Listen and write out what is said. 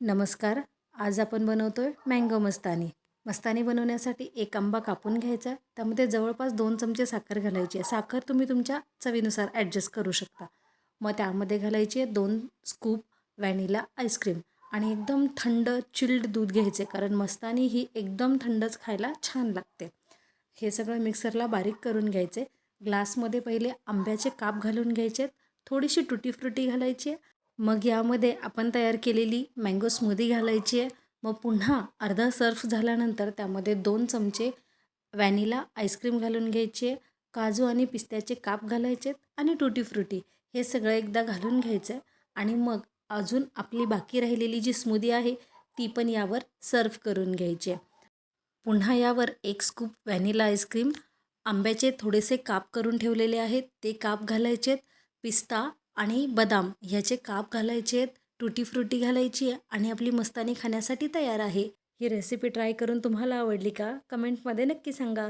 नमस्कार. आज आपण बनवतो आहे मँगो मस्तानी. मस्तानी बनवण्यासाठी एक आंबा कापून घ्यायचा. त्यामध्ये जवळपास दोन चमचे साखर घालायची आहे. साखर तुम्ही तुमच्या चवीनुसार ॲडजस्ट करू शकता. मग त्यामध्ये घालायची आहे दोन स्कूप व्हॅनिला आईस्क्रीम आणि एकदम थंड चिल्ड दूध घ्यायचे कारण मस्तानी ही एकदम थंडच खायला छान लागते. हे सगळं मिक्सरला बारीक करून घ्यायचे. ग्लासमध्ये पहिले आंब्याचे काप घालून घ्यायचे. थोडीशी टुटी फ्रुटी घालायची आहे. मग यामध्ये आपण तयार केलेली मँगो स्मूदी घालायची आहे. मग पुन्हा अर्धा सर्फ झाल्यानंतर त्यामध्ये दोन चमचे व्हॅनिला आईस्क्रीम घालून घ्यायची. आहे काजू आणि पिस्त्याचे काप घालायचे आणि टुटी फ्रुटी हे सगळं एकदा घालून घ्यायचं आहे आणि मग अजून आपली बाकी राहिलेली जी स्मूदी आहे ती पण यावर सर्व करून घ्यायची आहे. पुन्हा यावर एक स्कूप व्हॅनिला आईस्क्रीम आंब्याचे थोडेसे काप करून ठेवलेले आहेत ते काप घालायचे आहेत पिस्ता आणि बदाम ह्याचे काप घालायचे आहेत टुटी फ्रुटी घालायची आहे आणि आपली मस्तानी खाण्यासाठी तयार आहे. ही रेसिपी ट्राय करून तुम्हाला आवडली का? कमेंटमध्ये नक्की सांगा.